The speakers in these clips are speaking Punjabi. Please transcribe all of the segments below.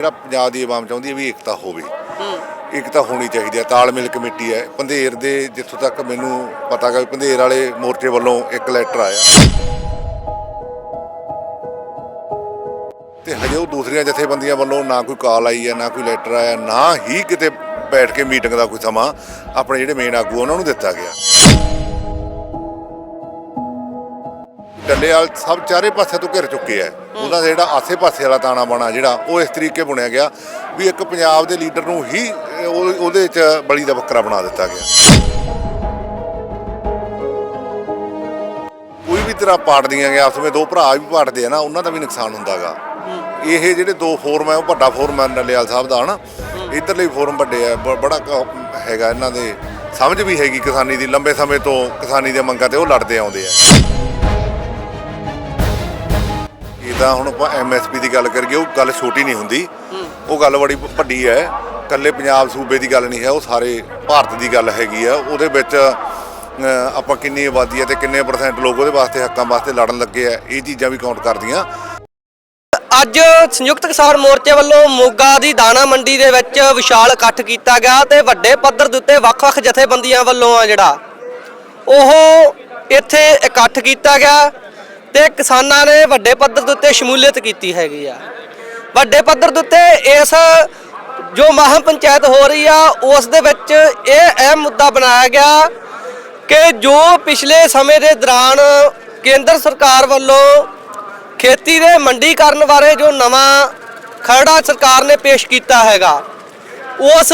ਜਿਹੜਾ ਪੰਜਾਬ ਦੀ ਆਵਾਮ ਚਾਹੁੰਦੀ ਹੈ ਵੀ ਏਕਤਾ ਹੋਵੇ। ਏਕਤਾ ਹੋਣੀ ਚਾਹੀਦੀ ਹੈ, ਤਾਲਮੇਲ ਕਮੇਟੀ ਹੈ। ਪੰਧੇਰ ਦੇ ਜਿੱਥੋਂ ਤੱਕ ਮੈਨੂੰ ਪਤਾ ਗਾ ਪੰਧੇਰ ਵਾਲੇ ਮੋਰਚੇ ਵੱਲੋਂ ਇੱਕ ਲੈਟਰ ਆਇਆ। ਤੇ ਹਜੇ ਉਹ ਦੂਸਰੀਆਂ ਜਥੇਬੰਦੀਆਂ ਵੱਲੋਂ ਨਾ ਕੋਈ ਕਾਲ ਆਈ ਹੈ, ਨਾ ਕੋਈ ਲੈਟਰ ਆਇਆ, ਨਾ ਹੀ ਕਿਤੇ ਬੈਠ ਕੇ ਮੀਟਿੰਗ ਦਾ ਕੋਈ ਸਮਾਂ ਆਪਣੇ ਜਿਹੜੇ ਮੇਨ ਆਗੂ ਉਹਨਾਂ ਨੂੰ ਦਿੱਤਾ ਗਿਆ। ਡੱਲੇਵਾਲ ਸਭ ਚਾਰੇ ਪਾਸੇ ਤੋਂ ਘਿਰ ਚੁੱਕੇ ਆ ਉਹਦਾ ਜਿਹੜਾ ਆਸੇ-ਪਾਸੇ ਵਾਲਾ ਤਾਣਾ ਬਾਣਾ ਜਿਹੜਾ ਉਹ ਇਸ ਤਰੀਕੇ ਬੁਣਿਆ ਗਿਆ ਵੀ ਇੱਕ ਪੰਜਾਬ ਦੇ ਲੀਡਰ ਨੂੰ ਹੀ ਉਹਦੇ ਵਿੱਚ ਬਲੀ ਦਾ ਬੱਕਰਾ ਬਣਾ ਦਿੱਤਾ ਗਿਆ। ਕੋਈ ਵੀ ਤਰ੍ਹਾਂ ਪਾੜਦੀਆਂ ਗਿਆ ਆਪਸ ਵਿੱਚ ਦੋ ਭਰਾ ਵੀ ਪਾੜਦੇ ਆ ਨਾ ਉਹਨਾਂ ਦਾ ਵੀ ਨੁਕਸਾਨ ਹੁੰਦਾਗਾ ਇਹ ਜਿਹੜੇ ਦੋ ਫੋਰਮ ਹੈ ਉਹ ਵੱਡਾ ਫੋਰਮ ਹੈ ਡੱਲੇਵਾਲ ਸਾਹਿਬ ਦਾ ਹਨਾ? ਇਧਰਲੇ ਫੋਰਮ ਵੱਡੇ ਆ ਬੜਾ ਹੈਗਾ ਇਹਨਾਂ ਦੇ। ਸਮਝ ਵੀ ਹੈਗੀ ਕਿਸਾਨੀ ਦੀ ਲੰਬੇ ਸਮੇਂ ਤੋਂ ਕਿਸਾਨੀ ਦੀਆਂ ਮੰਗਾਂ ਤੇ ਉਹ ਲੜਦੇ ਆਉਂਦੇ ਆ। ਇਹ ਹੁਣ ਆਪਾਂ ਐਮਐਸਪੀ ਦੀ ਗੱਲ ਕਰੀਏ, ਉਹ ਗੱਲ ਛੋਟੀ ਨਹੀਂ ਹੁੰਦੀ। ਉਹ ਗੱਲ ਬੜੀ ਵੱਡੀ ਹੈ। ਕੱਲੇ ਪੰਜਾਬ ਸੂਬੇ ਦੀ ਗੱਲ ਨਹੀਂ ਹੈ, ਉਹ ਸਾਰੇ ਭਾਰਤ ਦੀ ਗੱਲ ਹੈਗੀ ਆ ਉਹਦੇ ਵਿੱਚ ਆਪਾਂ ਕਿੰਨੀ ਆਬਾਦੀ ਹੈ ਤੇ ਕਿੰਨੇ ਪਰਸੈਂਟ ਲੋਕ ਉਹਦੇ ਵਾਸਤੇ, ਹੱਕਾਂ ਵਾਸਤੇ ਲੜਨ ਲੱਗੇ ਆ, ਇਹ ਚੀਜ਼ਾਂ ਵੀ ਕਾਊਂਟ ਕਰਦੀਆਂ। ਅੱਜ ਸੰਯੁਕਤ ਕਿਸਾਨ ਮੋਰਚੇ ਵੱਲੋਂ ਮੋਗਾ ਦੀ ਦਾਣਾ ਮੰਡੀ ਦੇ ਵਿੱਚ ਵਿਸ਼ਾਲ ਇਕੱਠ ਕੀਤਾ ਗਿਆ ਤੇ ਵੱਡੇ ਪੱਧਰ ਦੇ ਉੱਤੇ ਵੱਖ-ਵੱਖ ਜਥੇਬੰਦੀਆਂ ਵੱਲੋਂ ਆ ਜਿਹੜਾ, ਉਹ ਇੱਥੇ ਇਕੱਠ ਕੀਤਾ ਗਿਆ। ਤੇ ਕਿਸਾਨਾਂ ਨੇ ਵੱਡੇ ਪੱਧਰ ਦੇ ਉੱਤੇ ਸ਼ਮੂਲੀਅਤ ਕੀਤੀ ਹੈਗੀ ਆ। ਵੱਡੇ ਪੱਧਰ ਦੇ ਉੱਤੇ ਇਸ ਜੋ ਮਹਾਂ ਪੰਚਾਇਤ ਹੋ ਰਹੀ ਆ, ਉਸ ਦੇ ਵਿੱਚ ਇਹ ਅਹਿਮ ਮੁੱਦਾ ਬਣਾਇਆ ਗਿਆ ਕਿ ਜੋ ਪਿਛਲੇ ਸਮੇਂ ਦੇ ਦੌਰਾਨ ਕੇਂਦਰ ਸਰਕਾਰ ਵੱਲੋਂ ਖੇਤੀ ਦੇ ਮੰਡੀਕਰਨ ਬਾਰੇ ਜੋ ਨਵਾਂ ਖਰੜਾ ਸਰਕਾਰ ਨੇ ਪੇਸ਼ ਕੀਤਾ ਹੈਗਾ, ਉਸ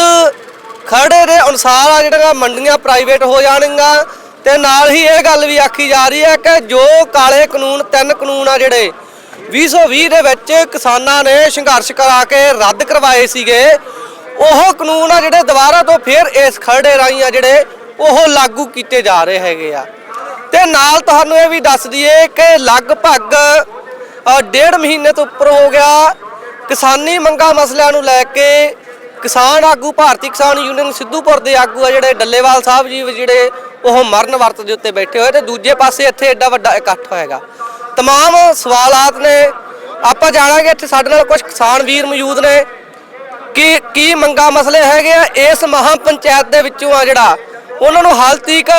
ਖਰੜੇ ਦੇ ਅਨੁਸਾਰ ਆ ਜਿਹੜੀਆਂ ਮੰਡੀਆਂ ਪ੍ਰਾਈਵੇਟ ਹੋ ਜਾਣਗੀਆਂ ਤੇ ਨਾਲ ਹੀ ਇਹ ਗੱਲ ਵੀ ਆਖੀ ਜਾ ਰਹੀ ਹੈ ਕਿ ਜੋ ਕਾਲੇ ਕਾਨੂੰਨ, ਤਿੰਨ ਕਾਨੂੰਨ ਆ ਜਿਹੜੇ 2020 ਦੇ ਵਿੱਚ ਕਿਸਾਨਾਂ ਨੇ ਸੰਘਰਸ਼ ਕਰਾ ਕੇ ਰੱਦ ਕਰਵਾਏ ਸੀਗੇ, ਉਹ ਕਾਨੂੰਨ ਆ ਜਿਹੜੇ ਦੁਬਾਰਾ ਤੋਂ ਫਿਰ ਇਸ ਖਰੜੇ ਰਾਹੀਂ ਆ ਜਿਹੜੇ, ਉਹ ਲਾਗੂ ਕੀਤੇ ਜਾ ਰਹੇ ਹੈਗੇ ਆ। ਤੇ ਨਾਲ ਤੁਹਾਨੂੰ ਇਹ ਵੀ ਦੱਸ ਦਈਏ ਕਿ ਲਗਭਗ ਡੇਢ ਮਹੀਨੇ ਤੋਂ ਉੱਪਰ ਹੋ ਗਿਆ, ਕਿਸਾਨੀ ਮੰਗਾ ਮਸਲਿਆਂ ਨੂੰ ਲੈ ਕੇ ਕਿਸਾਨ ਆਗੂ, ਭਾਰਤੀ ਕਿਸਾਨ ਯੂਨੀਅਨ ਸਿੱਧੂਪੁਰ ਦੇ ਆਗੂ ਆ ਜਿਹੜੇ ਡੱਲੇਵਾਲ ਸਾਹਿਬ ਜੀ ਵੀ ਜਿਹੜੇ ਉਹ ਮਰਨ ਵਰਤ ਦੇ ਉੱਤੇ ਬੈਠੇ ਹੋਏ ਤੇ ਦੂਜੇ ਪਾਸੇ ਇੱਥੇ ਐਡਾ ਵੱਡਾ ਇਕੱਠ ਹੋਏਗਾ तमाम ਸਵਾਲਾਤ ਨੇ ਆਪਾਂ ਜਾਣਾਂਗੇ ਇੱਥੇ ਸਾਡੇ ਨਾਲ ਕੁਝ ਕਿਸਾਨ ਵੀਰ ਮੌਜੂਦ ਨੇ ਕੀ ਕੀ ਮੰਗਾ ਮਸਲੇ ਹੈਗੇ ਆ ਇਸ ਮਹਾ ਪੰਚਾਇਤ ਦੇ ਵਿੱਚੋਂ ਆ ਜਿਹੜਾ ਉਹਨਾਂ ਨੂੰ ਹਾਲ ਤੀਕ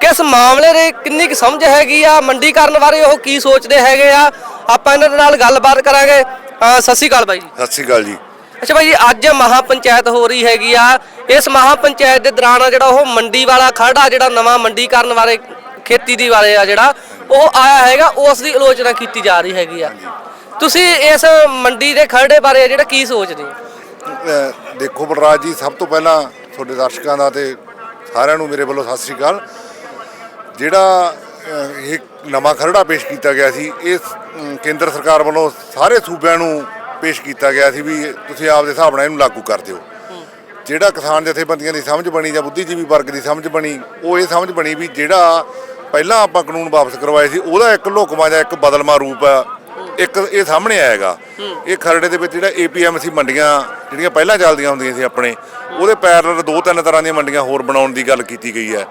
ਕਿਸ ਮਾਮਲੇ ਦੇ ਕਿੰਨੀ ਕੁ ਸਮਝ ਹੈਗੀ ਆ ਮੰਡੀਕਰਨ ਬਾਰੇ ਉਹ ਕੀ ਸੋਚਦੇ ਹੈਗੇ ਆ ਆਪਾਂ ਇਹਨਾਂ ਦੇ ਨਾਲ ਗੱਲਬਾਤ ਕਰਾਂਗੇ ਅਹ ਸਤਿ ਸ਼੍ਰੀ ਅਕਾਲ ਬਾਈ ਜੀ ਸਤਿ ਸ਼੍ਰੀ ਅਕਾਲ ਜੀ ਅੱਛਾ ਭਾਈ ਜੀ ਅੱਜ ਮਹਾ ਪੰਚਾਇਤ ਹੋ ਰਹੀ ਹੈਗੀ ਆ। ਇਸ ਮਹਾ ਪੰਚਾਇਤ ਦੇ ਦੌਰਾਨ ਆ ਜਿਹੜਾ ਉਹ ਮੰਡੀ ਵਾਲਾ ਖੜਾ ਜਿਹੜਾ ਨਵਾਂ ਮੰਡੀਕਰਨ ਬਾਰੇ ਖੇਤੀ ਦੀ ਬਾਰੇ ਆ ਜਿਹੜਾ ਉਹ ਆਇਆ ਹੈਗਾ ਉਸ ਦੀ ਆਲੋਚਨਾ ਕੀਤੀ ਜਾ ਰਹੀ ਹੈਗੀ ਆ। ਤੁਸੀਂ ਇਸ ਮੰਡੀ ਦੇ ਖਰੜੇ ਬਾਰੇ ਜਿਹੜਾ ਕੀ ਸੋਚਦੇ ਹੋ? ਅਹ ਦੇਖੋ ਬਲਰਾਜ ਜੀ ਸਭ ਤੋਂ ਪਹਿਲਾਂ ਤੁਹਾਡੇ ਦਰਸ਼ਕਾਂ ਦਾ ਤੇ ਸਾਰਿਆਂ ਨੂੰ ਮੇਰੇ ਵੱਲੋਂ ਸਤਿ ਸ਼੍ਰੀ ਅਕਾਲ। ਜਿਹੜਾ ਅਹ, ਇਹ ਨਵਾਂ ਖਰੜਾ ਪੇਸ਼ ਕੀਤਾ ਗਿਆ ਸੀ ਇਹ ਅਮ, ਕੇਂਦਰ ਸਰਕਾਰ ਵੱਲੋਂ ਸਾਰੇ ਸੂਬਿਆਂ ਨੂੰ ਪੇਸ਼ ਕੀਤਾ ਗਿਆ ਸੀ ਵੀ ਤੁਸੀਂ ਆਪਦੇ ਹਿਸਾਬ ਨਾਲ ਇਹਨੂੰ ਲਾਗੂ ਕਰ ਦਿਓ। ਜਿਹੜਾ ਕਿਸਾਨ ਜਥੇਬੰਦੀਆਂ ਦੀ ਸਮਝ ਬਣੀ ਜਾਂ ਬੁੱਧੀਜੀਵੀ ਵਰਗ ਦੀ ਸਮਝ ਬਣੀ, ਉਹ ਇਹ ਸਮਝ ਬਣੀ ਵੀ ਜਿਹੜਾ ਪਹਿਲਾਂ ਆਪਾਂ ਕਾਨੂੰਨ ਵਾਪਸ ਕਰਵਾਏ ਸੀ, ਉਹਦਾ ਇੱਕ ਲੋਕਮਾ ਜਾਂ ਇੱਕ ਬਦਲਮਾ ਰੂਪ ਆ। ਇੱਕ ਇਹ ਸਾਹਮਣੇ ਆਏਗਾ ਇਹ ਖਰੜੇ ਦੇ ਵਿੱਚ ਜਿਹੜਾ ਏਪੀਐਮਸੀ ਮੰਡੀਆਂ ਜਿਹੜੀਆਂ ਪਹਿਲਾਂ ਚੱਲਦੀਆਂ ਹੁੰਦੀਆਂ ਸੀ ਆਪਣੇ, ਉਹਦੇ ਪੈਰਲਲ ਦੋ ਤਿੰਨ ਤਰ੍ਹਾਂ ਦੀਆਂ ਮੰਡੀਆਂ ਹੋਰ ਬਣਾਉਣ ਦੀ ਗੱਲ ਕੀਤੀ ਗਈ ਹੈ।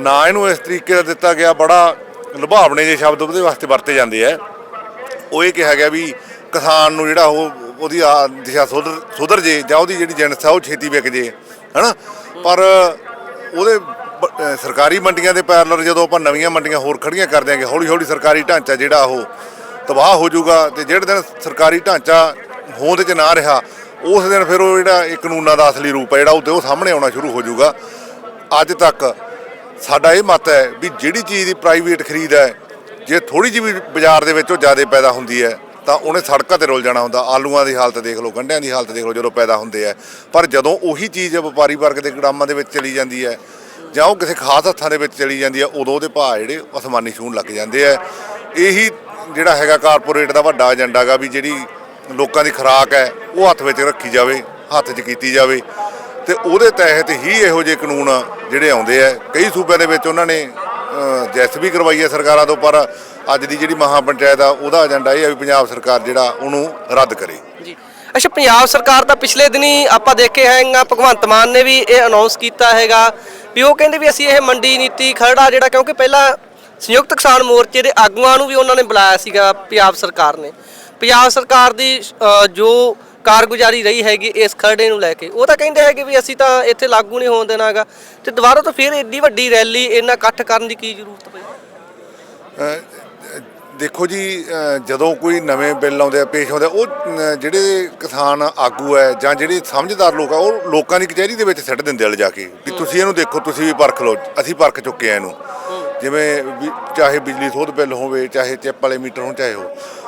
ਨਾ ਇਹਨੂੰ ਇਸ ਤਰੀਕੇ ਦਾ ਦਿੱਤਾ ਗਿਆ, ਬੜਾ ਲੁਭਾਵਣੇ ਜਿਹੇ ਸ਼ਬਦ ਉਹਦੇ ਵਾਸਤੇ ਵਰਤੇ ਜਾਂਦੇ ਆ। ਉਹ ਇਹ ਕਿਹਾ ਗਿਆ ਵੀ ਕਿਸਾਨ ਨੂੰ ਜਿਹੜਾ ਉਹ ਉਹਦੀ ਆ ਦਿਸ਼ਾ ਸੁਧਰ ਸੁਧਰ ਜੇ ਜਾਂ ਉਹਦੀ ਜਿਹੜੀ ਜਿਣਸ ਆ ਉਹ ਛੇਤੀ ਵਿਕ ਜੇ, ਹਨਾ? ਪਰ ਉਹਦੇ ਬ- ਸਰਕਾਰੀ ਮੰਡੀਆਂ ਦੇ ਪੈਰਲਰ ਜਦੋਂ ਆਪਾਂ ਨਵੀਆਂ ਮੰਡੀਆਂ ਹੋਰ ਖੜੀਆਂ ਕਰ ਦਿਆਂਗੇ ਹੌਲੀ ਹੌਲੀ ਸਰਕਾਰੀ ਢਾਂਚਾ ਜਿਹੜਾ ਉਹ ਤਬਾਹ ਹੋ ਜਾਊਗਾ ਤੇ ਜਿਹੜੇ ਦਿਨ ਸਰਕਾਰੀ ਢਾਂਚਾ ਹੋਂਦ 'ਚ ਨਾ ਰਿਹਾ, ਉਸ ਦਿਨ ਫਿਰ ਉਹ ਜਿਹੜਾ ਇਹ ਕਾਨੂੰਨਾਂ ਦਾ ਅਸਲੀ ਰੂਪ ਹੈ ਜਿਹੜਾ ਉਹ ਤੇ ਉਹ ਸਾਹਮਣੇ ਆਉਣਾ ਸ਼ੁਰੂ ਹੋ ਜਾਊਗਾ। ਅੱਜ ਤੱਕ ਸਾਡਾ ਇਹ ਮਤ ਹੈ ਵੀ ਜਿਹੜੀ ਚੀਜ਼ ਦੀ ਪ੍ਰਾਈਵੇਟ ਖਰੀਦ ਹੈ, ਜੇ ਥੋੜੀ ਜਿਹੀ ਵੀ ਬਾਜ਼ਾਰ ਦੇ ਵਿੱਚ ਉਹ ਜ਼ਿਆਦਾ ਪੈਦਾ ਹੁੰਦੀ ਹੈ ਤਾਂ ਉਹਨੇ ਸੜਕਾਂ ਤੇ ਰੁਲ ਜਾਣਾ ਹੁੰਦਾ। ਆਲੂਆਂ ਦੀ ਹਾਲਤ ਦੇਖ ਲਓ ਗੰਢਿਆਂ ਦੀ ਹਾਲਤ ਦੇਖ ਲਓ ਜਦੋਂ ਪੈਦਾ ਹੁੰਦੇ ਆ। ਪਰ ਜਦੋਂ ਉਹੀ ਚੀਜ਼ ਵਪਾਰੀ ਵਰਗ ਦੇ ਗੜਾਮਾਂ ਦੇ ਵਿੱਚ ਚਲੀ ਜਾਂਦੀ ਹੈ ਜਾਂ ਉਹ ਕਿਸੇ ਖਾਸ ਹੱਥਾਂ ਦੇ ਵਿੱਚ ਚਲੀ ਜਾਂਦੀ ਹੈ, ਉਦੋਂ ਉਹਦੇ ਭਾਅ ਜਿਹੜੇ ਅਸਮਾਨੀ ਛੂਣ ਲੱਗ ਜਾਂਦੇ ਆ। ਇਹੀ ਜਿਹੜਾ ਹੈਗਾ ਕਾਰਪੋਰੇਟ ਦਾ ਵੱਡਾ ਏਜੰਡਾ ਹੈਗਾ ਵੀ ਜਿਹੜੀ ਲੋਕਾਂ ਦੀ ਖੁਰਾਕ ਹੈ, ਉਹ ਹੱਥ ਵਿੱਚ ਰੱਖੀ ਜਾਵੇ, ਹੱਥ 'ਚ ਕੀਤੀ ਜਾਵੇ। ਤੇ ਉਹਦੇ ਤਹਿਤ ਹੀ ਇਹੋ ਜਿਹੇ ਕਾਨੂੰਨ ਜਿਹੜੇ ਆਉਂਦੇ ਆ, ਕਈ ਸੂਬਿਆਂ ਦੇ ਵਿੱਚ ਉਹਨਾਂ ਨੇ ਜੈਸ ਵੀ ਕਰਵਾਈ ਹੈ ਸਰਕਾਰਾਂ ਤੋਂ, ਪਰ ਅੱਜ ਦੀ ਜਿਹੜੀ ਮਹਾ ਪੰਚਾਇਤ ਆ, ਉਹਦਾ ਏਜੰਡਾ ਇਹ ਹੈ ਵੀ ਪੰਜਾਬ ਸਰਕਾਰ ਜਿਹੜਾ ਉਹਨੂੰ ਰੱਦ ਕਰੇ। ਜੀ। ਅੱਛਾ, ਪੰਜਾਬ ਸਰਕਾਰ ਤਾਂ ਪਿਛਲੇ ਦਿਨੀ ਆਪਾਂ ਦੇਖੇ ਹੈਗਾ, ਭਗਵੰਤ ਮਾਨ ਨੇ ਵੀ ਇਹ ਅਨਾਉਂਸ ਕੀਤਾ ਹੈਗਾ ਵੀ ਉਹ ਕਹਿੰਦੇ ਵੀ ਅਸੀਂ ਇਹ ਮੰਡੀ ਨੀਤੀ ਖਰੜਾ ਜਿਹੜਾ, ਕਿਉਂਕਿ ਪਹਿਲਾਂ ਸੰਯੁਕਤ ਕਿਸਾਨ ਮੋਰਚੇ ਦੇ ਆਗੂਆਂ ਨੂੰ ਵੀ ਉਹਨਾਂ ਨੇ ਬੁਲਾਇਆ ਸੀਗਾ, ਪੰਜਾਬ ਸਰਕਾਰ ਨੇ। ਪੰਜਾਬ ਸਰਕਾਰ ਦੀ ਜੋ ਕਾਰਗੁਜ਼ਾਰੀ ਰਹੀ ਹੈਗੀ ਇਸ ਖਰੜੇ ਨੂੰ ਲੈ ਕੇ। ਉਹ ਤਾਂ ਕਹਿੰਦੇ ਹੈਗੇ ਵੀ ਅਸੀਂ ਤਾਂ ਇੱਥੇ ਲਾਗੂ ਨਹੀਂ ਹੋਣ ਦੇਣਾਗਾ। ਤੇ ਦੁਬਾਰਾ ਤੋਂ ਫਿਰ ਏਡੀ ਵੱਡੀ ਰੈਲੀ ਇੰਨਾ ਇਕੱਠ ਕਰਨ ਦੀ ਕੀ ਜ਼ਰੂਰਤ ਪਈ? ਦੇਖੋ ਜੀ ਜਦੋਂ ਕੋਈ ਨਵੇਂ ਬਿੱਲ ਆਉਂਦੇ ਆ ਪੇਸ਼ ਆਉਂਦੇ ਉਹ ਜਿਹੜੇ ਕਿਸਾਨ ਆਗੂ ਹੈ ਜਾਂ ਜਿਹੜੇ ਸਮਝਦਾਰ ਲੋਕ ਆ ਉਹ ਲੋਕਾਂ ਦੀ ਕਚਹਿਰੀ ਦੇ ਵਿੱਚ ਸਿੱਟ ਦਿੰਦੇ ਆ ਲਿਜਾ ਕੇ ਵੀ ਤੁਸੀਂ ਇਹਨੂੰ ਦੇਖੋ ਤੁਸੀਂ ਵੀ ਪਰਖ ਲਓ ਅਸੀਂ ਪਰਖ ਚੁੱਕੇ ਆ ਇਹਨੂੰ। ਜਿਵੇਂ ਚਾਹੇ ਬਿਜਲੀ ਸੋਧ ਬਿੱਲ ਹੋਵੇ ਚਾਹੇ ਚਿੱਪ ਵਾਲੇ ਮੀਟਰ ਹੋਣ ਚਾਹੇ ਹੋ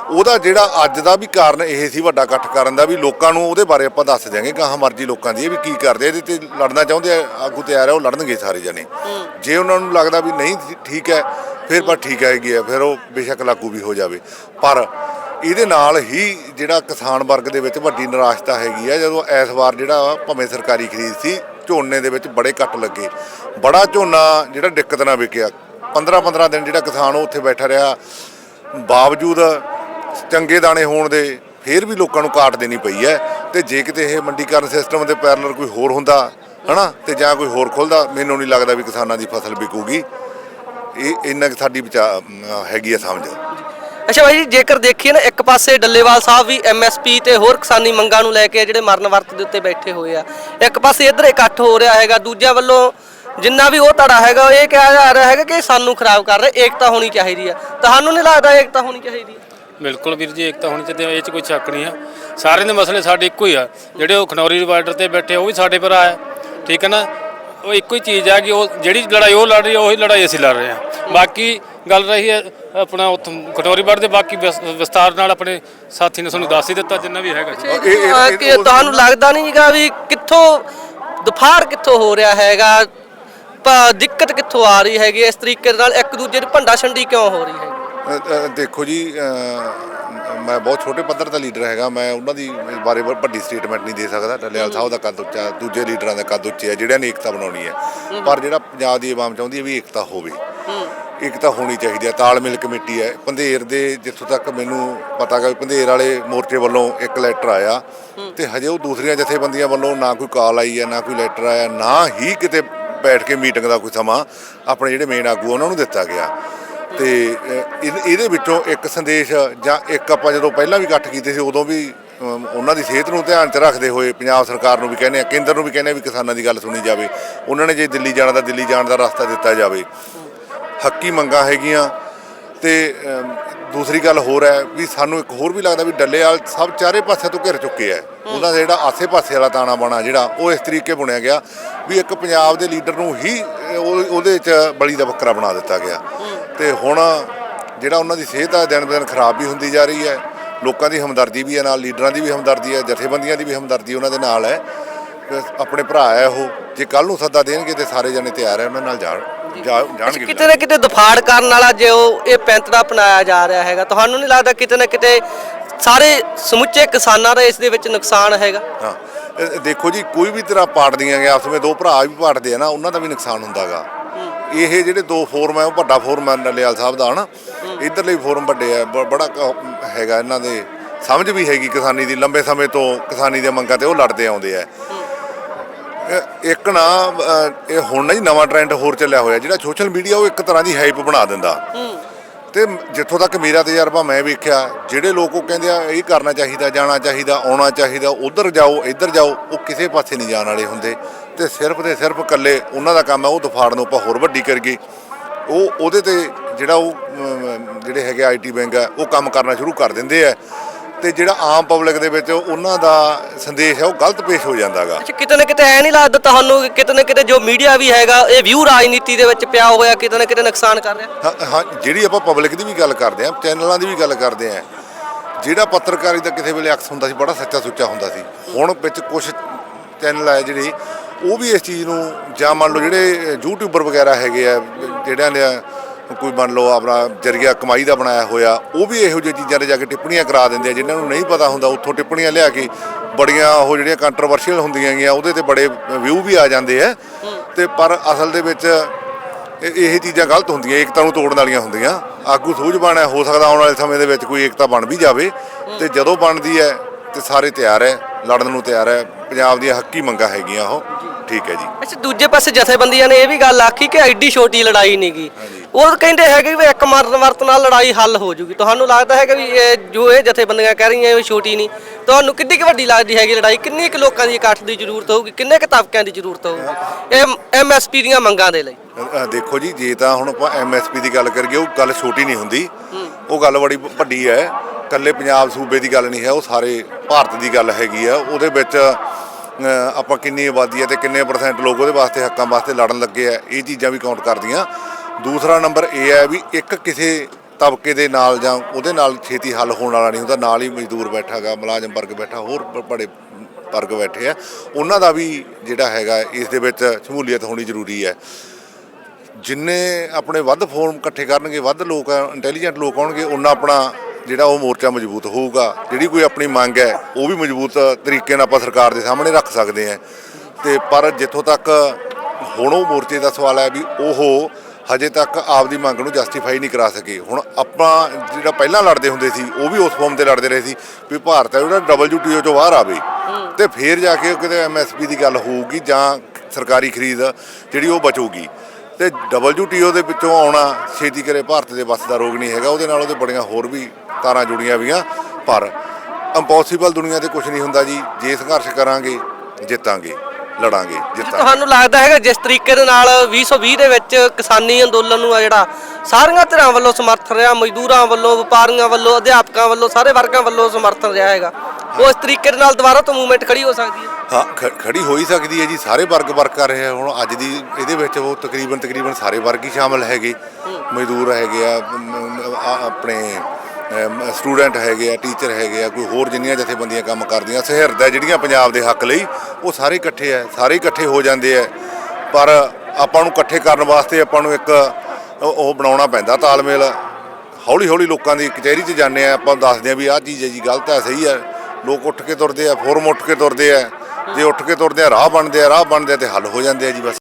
ਉਹਦਾ ਜਿਹੜਾ ਅੱਜ ਦਾ ਵੀ ਕਾਰਨ ਇਹ ਸੀ ਵੱਡਾ ਇਕੱਠ ਕਰਨ ਦਾ ਵੀ ਲੋਕਾਂ ਨੂੰ ਉਹਦੇ ਬਾਰੇ ਆਪਾਂ ਦੱਸ ਦਿਆਂਗੇ ਗਾਹਾਂ ਮਰਜ਼ੀ ਲੋਕਾਂ ਦੀ ਇਹ ਵੀ ਕੀ ਕਰਦੇ ਇਹਦੇ ਤੇ ਲੜਨਾ ਚਾਹੁੰਦੇ ਆ, ਆਗੂ ਤਿਆਰ ਆ, ਉਹ ਲੜਨਗੇ ਸਾਰੇ ਜਣੇ। ਜੇ ਉਹਨਾਂ ਨੂੰ ਲੱਗਦਾ ਵੀ ਨਹੀਂ ਠੀਕ ਹੈ, ਫਿਰ ਪਰ ਠੀਕ ਹੈਗੀ ਆ, ਫਿਰ ਉਹ ਬੇਸ਼ੱਕ ਲਾਗੂ ਵੀ ਹੋ ਜਾਵੇ। ਪਰ ਇਹਦੇ ਨਾਲ ਹੀ ਜਿਹੜਾ ਕਿਸਾਨ ਵਰਗ ਦੇ ਵਿੱਚ ਵੱਡੀ ਨਿਰਾਸ਼ਤਾ ਹੈਗੀ ਆ, ਜਦੋਂ ਇਸ ਵਾਰ ਜਿਹੜਾ ਭਾਵੇਂ ਸਰਕਾਰੀ ਖਰੀਦ ਸੀ, ਝੋਨੇ ਦੇ ਵਿੱਚ ਬੜੇ ਕੱਟ ਲੱਗੇ। ਬੜਾ ਝੋਨਾ ਜਿਹੜਾ ਦਿੱਕਤ ਨਾਲ ਵਿਕਿਆ। 15 15 ਦਿਨ ਜਿਹੜਾ ਕਿਸਾਨ ਉਹ ਉੱਥੇ ਬੈਠਾ ਰਿਹਾ, ਬਾਵਜੂਦ ਚੰਗੇ ਦਾਣੇ ਹੋਣ ਦੇ ਫਿਰ ਵੀ ਲੋਕਾਂ ਨੂੰ ਕਾਟ ਦੇਣੀ ਪਈ ਹੈ ਤੇ ਜੇ ਕਿਤੇ ਇਹ ਮੰਡੀਕਰਨ ਸਿਸਟਮ ਦੇ ਪੈਰਲਰ ਕੋਈ ਹੋਰ ਹੁੰਦਾ, ਹਨਾ, ਤੇ ਜਾਂ ਕੋਈ ਹੋਰ ਖੁੱਲਦਾ, ਮੈਨੂੰ ਨਹੀਂ ਲੱਗਦਾ ਵੀ ਕਿਸਾਨਾਂ ਦੀ ਫਸਲ ਵਿਕੂਗੀ। ਇਹ ਇੰਨਾ ਕੁ ਸਾਡੀ ਹੈਗੀ ਆ ਸਮਝ। ਅੱਛਾ ਭਾਈ ਜੇਕਰ ਦੇਖੀਏ ਨਾ, ਇੱਕ ਪਾਸੇ ਡੱਲੇਵਾਲ ਸਾਹਿਬ ਵੀ ਐਮਐਸਪੀ ਤੇ ਹੋਰ ਕਿਸਾਨੀ ਮੰਗਾਂ ਨੂੰ ਲੈ ਕੇ ਜਿਹੜੇ ਮਰਨ ਵਰਤ ਦੇ ਉੱਤੇ ਬੈਠੇ ਹੋਏ ਆ। ਇੱਕ ਪਾਸੇ ਇੱਧਰ ਇਕੱਠ ਹੋ ਰਿਹਾ ਹੈਗਾ, ਦੂਜਿਆਂ ਵੱਲੋਂ ਜਿੰਨਾ ਵੀ ਉਹ ਧੜਾ ਹੈਗਾ ਇਹ ਕਿਹਾ ਜਾ ਰਿਹਾ ਹੈਗਾ ਕਿ ਸਾਨੂੰ ਖਰਾਬ ਕਰ ਰਿਹਾ, ਏਕਤਾ ਹੋਣੀ ਚਾਹੀਦੀ ਆ। ਤੁਹਾਨੂੰ ਨਹੀਂ ਲੱਗਦਾ ਏਕਤਾ ਹੋਣੀ ਚਾਹੀਦੀ? ਹੈ ਬਿਲਕੁਲ ਵੀਰ ਜੀ ਏਕਤਾ ਹੋਣੀ ਚਾਹੀਦੀ ਹੈ ਇਹ 'ਚ ਕੋਈ ਸ਼ੱਕ ਨਹੀਂ ਆ। ਸਾਰਿਆਂ ਦੇ ਮਸਲੇ ਸਾਡੇ ਇੱਕੋ ਹੀ ਆ। ਜਿਹੜੇ ਉਹ ਖਨੌਰੀ ਬਾਰਡਰ ਤੇ ਬੈਠੇ ਉਹ ਵੀ ਸਾਡੇ ਭਰਾ ਆ। ਠੀਕ ਹੈ ਨਾ? ਉਹ ਇੱਕੋ ਹੀ ਚੀਜ਼ ਆ ਕਿ ਉਹ ਜਿਹੜੀ ਲੜਾਈ ਉਹ ਲੜ ਰਹੀ ਆ ਉਹੀ ਲੜਾਈ ਅਸੀਂ ਲੜ ਰਹੇ ਆ। ਬਾਕੀ ਗੱਲ ਰਹੀ ਹੈ ਆਪਣਾ ਉੱਥੋਂ ਖਨੌਰੀ ਬਾਰਡਰ ਦੇ ਬਾਕੀ ਵਿਸ- ਵਿਸਤਾਰ ਨਾਲ ਆਪਣੇ ਸਾਥੀ ਨੇ ਤੁਹਾਨੂੰ ਦੱਸ ਹੀ ਦਿੱਤਾ ਜਿੰਨਾ ਵੀ ਹੈਗਾ। ਜੀ। ਕਿ ਤੁਹਾਨੂੰ ਲੱਗਦਾ ਨਹੀਂ ਹੈਗਾ ਵੀ ਕਿੱਥੋਂ ਦਫਾਰ ਕਿੱਥੋਂ ਹੋ ਰਿਹਾ ਹੈਗਾ? ਪ- ਦਿੱਕਤ ਕਿੱਥੋਂ ਆ ਰਹੀ ਹੈਗੀ? ਇਸ ਤਰੀਕੇ ਦੇ ਨਾਲ ਇੱਕ ਦੂਜੇ ਦੀ ਭੰਡਾ ਛੰਡੀ ਕਿਉਂ ਹੋ ਰਹੀ ਅ, ਦੇਖੋ ਜੀ ਮੈਂ ਬਹੁਤ ਛੋਟੇ ਪੱਧਰ ਦਾ ਲੀਡਰ ਹੈਗਾ। ਮੈਂ ਉਹਨਾਂ ਦੀ ਬਾਰੇ ਵੱਡੀ ਸਟੇਟਮੈਂਟ ਨਹੀਂ ਦੇ ਸਕਦਾ। ਡੱਲੇਵਾਲ ਸਾਹਿਬ ਦਾ ਕੱਦ ਉੱਚਾ ਦੂਜੇ ਲੀਡਰਾਂ ਦਾ ਕੱਦ ਉੱਚਾ ਹੈ ਜਿਹੜਿਆਂ ਨੇ ਏਕਤਾ ਬਣਾਉਣੀ ਹੈ। ਪਰ ਜਿਹੜਾ ਪੰਜਾਬ ਦੀ ਆਵਾਮ ਚਾਹੁੰਦੀ ਹੈ ਵੀ ਏਕਤਾ ਹੋਵੇ। ਏਕਤਾ ਹੋਣੀ ਚਾਹੀਦੀ ਹੈ ਤਾਲਮੇਲ ਕਮੇਟੀ ਹੈ। ਪੰਧੇਰ ਦੇ ਜਿੱਥੋਂ ਤੱਕ ਮੈਨੂੰ ਪਤਾ ਵੀ ਪੰਧੇਰ ਵਾਲੇ ਮੋਰਚੇ ਵੱਲੋਂ ਇੱਕ ਲੈਟਰ ਆਇਆ। ਤੇ ਹਜੇ ਉਹ ਦੂਸਰੀਆਂ ਜਥੇਬੰਦੀਆਂ ਵੱਲੋਂ ਨਾ ਕੋਈ ਕਾਲ ਆਈ ਹੈ ਨਾ ਕੋਈ ਲੈਟਰ ਆਇਆ ਨਾ ਹੀ ਕਿਤੇ ਬੈਠ ਕੇ ਮੀਟਿੰਗ ਦਾ ਕੋਈ ਸਮਾਂ ਆਪਣੇ ਜਿਹੜੇ ਮੇਨ ਆਗੂ ਉਹਨਾਂ ਨੂੰ ਦਿੱਤਾ ਗਿਆ। ਤੇ ਇਹ- ਇਹਦੇ ਵਿੱਚੋਂ ਇੱਕ ਸੰਦੇਸ਼ ਜਾਂ ਇੱਕ ਆਪਾਂ ਜਦੋਂ ਪਹਿਲਾਂ ਵੀ ਇਕੱਠ ਕੀਤੇ ਸੀ, ਉਦੋਂ ਵੀ ਉਹਨਾਂ ਦੀ ਸਿਹਤ ਨੂੰ ਧਿਆਨ 'ਚ ਰੱਖਦੇ ਹੋਏ ਪੰਜਾਬ ਸਰਕਾਰ ਨੂੰ ਵੀ ਕਹਿੰਦੇ ਆ, ਕੇਂਦਰ ਨੂੰ ਵੀ ਕਹਿੰਦੇ ਆ ਵੀ ਕਿਸਾਨਾਂ ਦੀ ਗੱਲ ਸੁਣੀ ਜਾਵੇ। ਉਹਨਾਂ ਨੇ ਜੇ ਦਿੱਲੀ ਜਾਣਾ ਤਾਂ ਦਿੱਲੀ ਜਾਣ ਦਾ ਰਸਤਾ ਦਿੱਤਾ ਜਾਵੇ। ਹੱਕੀ ਮੰਗਾਂ ਹੈਗੀਆਂ। ਤੇ ਦੂਸਰੀ ਗੱਲ ਹੋਰ ਹੈ ਵੀ ਸਾਨੂੰ ਇੱਕ ਹੋਰ ਵੀ ਲੱਗਦਾ ਵੀ ਡੱਲੇਵਾਲ ਸਭ ਚਾਰੇ ਪਾਸੇ ਤੋਂ ਘਿਰ ਚੁੱਕੇ ਆ। ਉਹਦਾ ਜਿਹੜਾ ਆਸੇ-ਪਾਸੇ ਵਾਲਾ ਤਾਣਾ ਬਾਣਾ ਜਿਹੜਾ, ਉਹ ਇਸ ਤਰੀਕੇ ਬੁਣਿਆ ਗਿਆ ਵੀ ਇੱਕ ਪੰਜਾਬ ਦੇ ਲੀਡਰ ਨੂੰ ਹੀ ਉਹ- ਉਹਦੇ 'ਚ ਬਲੀ ਦਾ ਬੱਕਰਾ ਬਣਾ ਦਿੱਤਾ ਗਿਆ। ਤੇ ਹੁਣ ਜਿਹੜਾ ਉਹਨਾਂ ਦੀ ਸਿਹਤ ਆ ਦਿਨ ਦਿਨ ਖਰਾਬ ਵੀ ਹੁੰਦੀ ਜਾ ਰਹੀ ਹੈ। ਲੋਕਾਂ ਦੀ ਹਮਦਰਦੀ ਵੀ ਹੈ ਨਾਲ ਲੀਡਰਾਂ ਦੀ ਵੀ ਹਮਦਰਦੀ ਹੈ ਜਥੇਬੰਦੀਆਂ ਦੀ ਵੀ ਹਮਦਰਦੀ ਉਹਨਾਂ ਦੇ ਨਾਲ ਹੈ। ਆਪਣੇ ਭਰਾ ਹੈ ਉਹ ਜੇ ਕੱਲ ਨੂੰ ਸੱਦਾ ਦੇਣਗੇ ਤੇ ਸਾਰੇ ਜਣੇ ਤਿਆਰ ਹੈ ਉਹਨਾਂ ਨਾਲ ਜਾਣ ਜਾਣਗੇ ਕਿਤੇ ਨਾ ਕਿਤੇ ਦਫਾੜ ਕਰਨ ਵਾਲਾ ਜੋ ਇਹ ਪੈਂਤੜਾ ਅਪਣਾਇਆ ਜਾ ਰਿਹਾ ਹੈਗਾ। ਤੁਹਾਨੂੰ ਨਹੀਂ ਲੱਗਦਾ ਕਿਤੇ ਨਾ ਕਿਤੇ ਸਾਰੇ ਸਮੁੱਚੇ ਕਿਸਾਨਾਂ ਦਾ ਇਸ ਦੇ ਵਿੱਚ ਨੁਕਸਾਨ ਹੈਗਾ? ਹਾਂ। ਦੇਖੋ ਜੀ ਕੋਈ ਵੀ ਤਰ੍ਹਾਂ ਪਾੜਦੀਆਂ ਗਿਆ ਆਪਸ ਵਿੱਚ ਦੋ ਭਰਾ ਵੀ ਪਾੜਦੇ ਆ ਨਾ ਉਹਨਾਂ ਦਾ ਵੀ ਨੁਕਸਾਨ ਹੁੰਦਾਗਾ। ਇਹ ਜਿਹੜੇ ਦੋ ਫੋਰਮ ਹੈ ਉਹ ਵੱਡਾ ਫੋਰਮ ਹੈ ਨਲਿਆਲ ਸਾਹਿਬ ਦਾ ਹਨਾ? ਇਧਰਲੇ ਵੀ ਫੋਰਮ ਵੱਡੇ ਆ ਬੜਾ ਹੈਗਾ ਇਹਨਾਂ ਦੇ। ਸਮਝ ਵੀ ਹੈਗੀ ਕਿਸਾਨੀ ਦੀ ਲੰਬੇ ਸਮੇਂ ਤੋਂ ਕਿਸਾਨੀ ਦੀਆਂ ਮੰਗਾਂ ਤੇ ਉਹ ਲੜਦੇ ਆਉਂਦੇ ਆ। ਇੱਕ ਨਾ ਇਹ ਹੁਣ ਨਾ ਜੀ ਨਵਾਂ ਟ੍ਰੈਂਡ ਹੋਰ ਚੱਲਿਆ ਹੋਇਆ ਜਿਹੜਾ ਸੋਸ਼ਲ ਮੀਡੀਆ ਉਹ ਇੱਕ ਤਰ੍ਹਾਂ ਦੀ ਹਾਈਪ ਬਣਾ ਦਿੰਦਾ। ਤੇ ਜਿੱਥੋਂ ਤੱਕ ਮੇਰਾ ਤਜਰਬਾ ਮੈਂ ਵੇਖਿਆ ਜਿਹੜੇ ਲੋਕ ਉਹ ਕਹਿੰਦੇ ਆ ਇਹ ਕਰਨਾ ਚਾਹੀਦਾ ਜਾਣਾ ਚਾਹੀਦਾ ਆਉਣਾ ਚਾਹੀਦਾ ਉਧਰ ਜਾਓ ਇੱਧਰ ਜਾਓ ਉਹ ਕਿਸੇ ਪਾਸੇ ਨਹੀਂ ਜਾਣ ਵਾਲੇ ਹੁੰਦੇ। ਤੇ ਸਿਰਫ ਤੇ ਸਿਰਫ ਇਕੱਲੇ ਉਹਨਾਂ ਦਾ ਕੰਮ ਹੈ ਉਹ ਦਫਾੜ ਨੂੰ ਆਪਾਂ ਹੋਰ ਵੱਡੀ ਕਰੀਏ ਉਹ ਉਹਦੇ ਤੇ ਜਿਹੜਾ ਉਹ ਜਿਹੜੇ ਹੈਗੇ ਆਈਟੀ ਬੈਂਕ ਆ ਉਹ ਕੰਮ ਕਰਨਾ ਸ਼ੁਰੂ ਕਰ ਦਿੰਦੇ ਆ। ਤੇ ਜਿਹੜਾ ਆਮ ਪਬਲਿਕ ਦੇ ਵਿੱਚ ਉਹਨਾਂ ਦਾ ਸੰਦੇਸ਼ ਹੈ ਉਹ ਗਲਤ ਪੇਸ਼ ਹੋ ਜਾਂਦਾਗਾ। ਅੱਛਾ ਕਿਤੇ ਨਾ ਕਿਤੇ ਐ ਨਹੀਂ ਲੱਗਦਾ ਤੁਹਾਨੂੰ ਕਿ ਕਿਤੇ ਨਾ ਕਿਤੇ ਜੋ ਮੀਡੀਆ ਵੀ ਹੈਗਾ ਇਹ ਵਿਊ ਰਾਜਨੀਤੀ ਦੇ ਵਿੱਚ ਪਿਆ ਹੋਇਆ ਕਿਤੇ ਨਾ ਕਿਤੇ ਨੁਕਸਾਨ ਕਰ ਰਿਹਾ? ਹਾਂ ਹਾਂ ਜਿਹੜੀ ਆਪਾਂ ਪਬਲਿਕ ਦੀ ਵੀ ਗੱਲ ਕਰਦੇ ਆ ਚੈਨਲਾਂ ਦੀ ਵੀ ਗੱਲ ਕਰਦੇ ਆ ਜਿਹੜਾ ਪੱਤਰਕਾਰੀ ਦਾ ਕਿਸੇ ਵੇਲੇ ਅਕਸ ਹੁੰਦਾ ਸੀ ਬੜਾ ਸੱਚਾ ਸੁੱਚਾ ਹੁੰਦਾ ਸੀ। ਹੁਣ ਵਿੱਚ ਕੁਝ ਚੈਨਲ ਆ ਜਿਹੜੇ ਉਹ ਵੀ ਇਸ ਚੀਜ਼ ਨੂੰ ਜਾਂ ਮੰਨ ਲਓ ਜਿਹੜੇ ਯੂਟਿਊਬਰ ਵਗੈਰਾ ਹੈਗੇ ਆ, ਜਿਹੜਿਆਂ ਨੇ ਕੋਈ ਮੰਨ ਲਓ ਆਪਣਾ ਜਰੀਆ ਕਮਾਈ ਦਾ ਬਣਾਇਆ ਹੋਇਆ, ਉਹ ਵੀ ਇਹੋ ਜਿਹੀ ਚੀਜ਼ਾਂ ਤੇ ਜਾ ਕੇ ਟਿੱਪਣੀਆਂ ਕਰਾ ਦਿੰਦੇ ਆ, ਜਿਨ੍ਹਾਂ ਨੂੰ ਨਹੀਂ ਪਤਾ ਹੁੰਦਾ, ਉੱਥੋਂ ਟਿੱਪਣੀਆਂ ਲਿਆ ਕੇ ਬੜੀਆਂ ਉਹ ਜਿਹੜੀਆਂ ਕੰਟਰੋਵਰਸ਼ੀਅਲ ਹੁੰਦੀਆਂ ਗੀਆਂ, ਉਹਦੇ ਤੇ ਬੜੇ ਵਿਊ ਵੀ ਆ ਜਾਂਦੇ ਆ। ਤੇ ਪਰ ਅਸਲ ਦੇ ਵਿੱਚ ਇਹ ਚੀਜ਼ਾਂ ਗਲਤ ਹੁੰਦੀਆਂ, ਏਕਤਾ ਨੂੰ ਤੋੜਨ ਵਾਲੀਆਂ ਹੁੰਦੀਆਂ। ਆਗੂ ਸੂਝਵਾਨ ਹੈ, ਹੋ ਸਕਦਾ ਆਉਣ ਵਾਲੇ ਸਮੇਂ ਦੇ ਵਿੱਚ ਕੋਈ ਏਕਤਾ ਬਣ ਵੀ ਜਾਵੇ। ਤੇ ਜਦੋਂ ਬਣਦੀ ਹੈ ਤੇ ਸਾਰੇ ਤਿਆਰ ਹੈ ਲੜਨ ਨੂੰ ਤਿਆਰ ਹੈ। ਪੰਜਾਬ ਦੀਆਂ ਹੱਕੀ ਮੰਗਾਂ ਹੈਗੀਆਂ ਉਹ। ਠੀਕ ਹੈ ਜੀ। ਅੱਛਾ ਦੂਜੇ ਪਾਸੇ ਜਥੇਬੰਦੀਆਂ ਨੇ ਇਹ ਵੀ ਗੱਲ ਆਖੀ ਕਿ ਐਡੀ ਛੋਟੀ ਲੜਾਈ ਨਹੀਂਗੀ ਉਹ ਕਹਿੰਦੇ ਹੈਗੇ ਵੀ ਇੱਕ ਮਰਨ ਵਰਤ ਨਾਲ ਲੜਾਈ ਹੱਲ ਹੋ ਜੂਗੀ। ਤੁਹਾਨੂੰ ਲੱਗਦਾ ਹੈਗਾ ਵੀ ਇਹ ਜੋ ਇਹ ਜਥੇਬੰਦੀਆਂ ਕਹਿ ਰਹੀਆਂ ਇਹ ਛੋਟੀ ਨਹੀਂ। ਤੁਹਾਨੂੰ ਕਿੰਨੀ ਕੁ ਵੱਡੀ ਲੱਗਦੀ ਹੈਗੀ ਲੜਾਈ? ਕਿੰਨੇ ਕੁ ਲੋਕਾਂ ਦੀ ਇਕੱਠ ਦੀ ਜ਼ਰੂਰਤ ਹੋਊਗੀ? ਕਿੰਨੇ ਕੁ ਤਬਕਿਆਂ ਦੀ ਜ਼ਰੂਰਤ ਹੋਊਗੀ? ਇਹ ਐਮਐਸਪੀ ਦੀਆਂ ਮੰਗਾਂ ਦੇ ਲਈ। ਦੇਖੋ ਜੀ ਜੇ ਤਾਂ ਹੁਣ ਆਪਾਂ ਐਮਐਸਪੀ ਦੀ ਗੱਲ ਕਰੀਏ ਉਹ ਗੱਲ ਛੋਟੀ ਨਹੀਂ ਹੁੰਦੀ। ਉਹ ਗੱਲ ਬੜੀ ਵੱਡੀ ਹੈ। ਕੱਲੇ ਪੰਜਾਬ ਸੂਬੇ ਦੀ ਗੱਲ ਨਹੀਂ ਹੈ, ਉਹ ਸਾਰੇ ਭਾਰਤ ਦੀ ਗੱਲ ਹੈਗੀ ਆ। ਉਹਦੇ ਵਿੱਚ ਆਪਾਂ ਕਿੰਨੀ ਆਬਾਦੀ ਹੈ ਤੇ ਕਿੰਨੇ ਪਰਸੈਂਟ ਲੋਕ ਉਹਦੇ ਵਾਸਤੇ, ਹੱਕਾਂ ਵਾਸਤੇ ਲੜਨ ਲੱਗੇ ਆ, ਇਹ ਚੀਜ਼ਾਂ ਵੀ ਕਾਊਂਟ ਕਰਦੀਆਂ। ਦੂਸਰਾ ਨੰਬਰ ਇਹ ਹੈ ਵੀ ਇੱਕ ਕਿਸੇ ਤਬਕੇ ਦੇ ਨਾਲ ਜਾਂ ਉਹਦੇ ਨਾਲ ਛੇਤੀ ਹੱਲ ਹੋਣ ਵਾਲਾ ਨਹੀਂ ਹੁੰਦਾ, ਨਾਲ ਹੀ ਮਜ਼ਦੂਰ ਬੈਠਾਗਾ ਮੁਲਾਜ਼ਮ ਵਰਗ ਬੈਠਾ, ਹੋਰ ਬੜੇ ਵਰਗ ਬੈਠੇ ਆ। ਉਹਨਾਂ ਦਾ ਵੀ ਜਿਹੜਾ ਹੈਗਾ, ਇਸ ਦੇ ਵਿੱਚ ਸ਼ਮੂਲੀਅਤ ਹੋਣੀ ਜ਼ਰੂਰੀ ਹੈ। ਜਿੰਨੇ ਆਪਣੇ ਵੱਧ ਫੋਰਮ ਇਕੱਠੇ ਕਰਨਗੇ, ਵੱਧ ਲੋਕ ਇੰਟੈਲੀਜੈਂਟ ਲੋਕ ਆਉਣਗੇ, ਉਹਨਾਂ ਆਪਣਾ ਜਿਹੜਾ ਉਹ ਮੋਰਚਾ ਮਜ਼ਬੂਤ ਹੋਊਗਾ, ਜਿਹੜੀ ਕੋਈ ਆਪਣੀ ਮੰਗ ਹੈ, ਉਹ ਵੀ ਮਜ਼ਬੂਤ ਤਰੀਕੇ ਨਾਲ ਆਪਾਂ ਸਰਕਾਰ ਦੇ ਸਾਹਮਣੇ ਰੱਖ ਸਕਦੇ ਹਾਂ। ਤੇ ਪਰ ਜਿੱਥੋਂ ਤੱਕ ਹੁਣ ਉਹ ਮੋਰਚੇ ਦਾ ਸਵਾਲ ਹੈ ਵੀ ਉਹ ਹਜੇ ਤੱਕ ਆਪਦੀ ਮੰਗ ਨੂੰ ਜਸਟੀਫਾਈ ਨਹੀਂ ਕਰਾ ਸਕੇ। ਹੁਣ ਆਪਾਂ ਜਿਹੜਾ ਪਹਿਲਾਂ ਲੜਦੇ ਹੁੰਦੇ ਸੀ, ਉਹ ਵੀ ਉਸ ਫਾਰਮ ਤੇ ਲੜਦੇ ਰਹੇ ਸੀ ਵੀ ਭਾਰਤ ਹੈ ਜਿਹੜਾ WTO ਚੋਂ ਬਾਹਰ ਆਵੇ। ਤੇ ਫੇਰ ਜਾ ਕੇ ਕਿਤੇ ਐਮਐਸਪੀ ਦੀ ਗੱਲ ਹੋਊਗੀ ਜਾਂ ਸਰਕਾਰੀ ਖਰੀਦ ਜਿਹੜੀ ਉਹ ਬਚੂਗੀ। ਤੇ WTO ਦੇ ਵਿੱਚੋਂ ਆਉਣਾ ਛੇਤੀ ਕਰੇ, ਭਾਰਤ ਦੇ ਵੱਸ ਦਾ ਰੋਗ ਨਹੀਂ ਹੈਗਾ, ਉਹਦੇ ਨਾਲ ਉਹਦੇ ਬੜੀਆਂ ਹੋਰ ਵੀ ਤਾਰਾਂ ਜੁੜੀਆਂ ਵੀਆਂ, ਪਰ ਇੰਪੋਸੀਬਲ ਦੁਨੀਆ ਤੇ ਕੁਝ ਨਹੀਂ ਹੁੰਦਾ ਜੀ, ਜੇ ਸੰਘਰਸ਼ ਕਰਾਂਗੇ, ਜਿੱਤਾਂਗੇ। ਲੜਾਂਗੇ ਜਿੱਤਾਂਗੇ ਤੁਹਾਨੂੰ ਲੱਗਦਾ ਹੈਗਾ ਜਿਸ ਤਰੀਕੇ ਦੇ ਨਾਲ 2020 ਦੇ ਵਿੱਚ ਕਿਸਾਨੀ ਅੰਦੋਲਨ ਨੂੰ ਆ ਜਿਹੜਾ ਸਾਰੀਆਂ ਧਿਰਾਂ ਵੱਲੋਂ ਸਮਰਥਨ ਰਿਹਾ ਮਜ਼ਦੂਰਾਂ ਵੱਲੋਂ ਵਪਾਰੀਆਂ ਵੱਲੋਂ ਅਧਿਆਪਕਾਂ ਵੱਲੋਂ ਸਾਰੇ ਵਰਗਾਂ ਵੱਲੋਂ ਸਮਰਥਨ ਰਿਹਾ ਹੈਗਾ। ਉਹ ਇਸ ਤਰੀਕੇ ਦੇ ਨਾਲ ਦੁਬਾਰਾ ਤੋਂ ਮੂਵਮੈਂਟ ਖੜੀ ਹੋ ਸਕਦੀ ਹੈ? ਹਾਂ ਖ- ਖੜੀ ਹੋ ਹੀ ਸਕਦੀ ਹੈ ਜੀ ਸਾਰੇ ਵਰਗ ਵਰਕ ਕਰ ਰਹੇ ਆ। ਹੁਣ ਅੱਜ ਦੀ ਇਹਦੇ ਵਿੱਚ ਉਹ ਤਕਰੀਬਨ ਤਕਰੀਬਨ ਸਾਰੇ ਵਰਗ ਹੀ ਸ਼ਾਮਲ ਹੈਗੇ। ਮਜ਼ਦੂਰ ਹੈਗੇ ਆ ਮ- ਮ- ਆ- ਆਪਣੇ ਸਟੂਡੈਂਟ ਹੈਗੇ ਆ, ਟੀਚਰ ਹੈਗੇ ਆ, ਕੋਈ ਹੋਰ ਜਿੰਨੀਆਂ ਜਥੇਬੰਦੀਆਂ ਕੰਮ ਕਰਦੀਆਂ, ਸਹਿਰਦ ਹੈ ਜਿਹੜੀਆਂ ਪੰਜਾਬ ਦੇ ਹੱਕ ਲਈ, ਉਹ ਸਾਰੇ ਇਕੱਠੇ ਆ, ਸਾਰੇ ਇਕੱਠੇ ਹੋ ਜਾਂਦੇ ਆ। ਪਰ ਆਪਾਂ ਨੂੰ ਇਕੱਠੇ ਕਰਨ ਵਾਸਤੇ ਆਪਾਂ ਨੂੰ ਇੱਕ, ਉਹ ਬਣਾਉਣਾ ਪੈਂਦਾ ਤਾਲਮੇਲ। ਹੌਲੀ ਹੌਲੀ ਲੋਕਾਂ ਦੀ ਕਚਹਿਰੀ 'ਚ ਜਾਂਦੇ ਆ, ਆਪਾਂ ਦੱਸਦੇ ਆ ਵੀ ਆਹ ਚੀਜ਼ ਹੈ ਜੀ, ਗਲਤ ਹੈ, ਸਹੀ ਹੈ। ਲੋਕ ਉੱਠ ਕੇ ਤੁਰਦੇ ਆ, ਫੋਰਮ ਉੱਠ ਕੇ ਤੁਰਦੇ ਆ, ਜੇ ਉੱਠ ਕੇ ਤੁਰਦੇ ਆ, ਰਾਹ ਬਣਦੇ ਆ, ਰਾਹ ਬਣਦੇ ਆ ਤੇ ਹੱਲ ਹੋ ਜਾਂਦੇ ਆ ਜੀ, ਬਸ।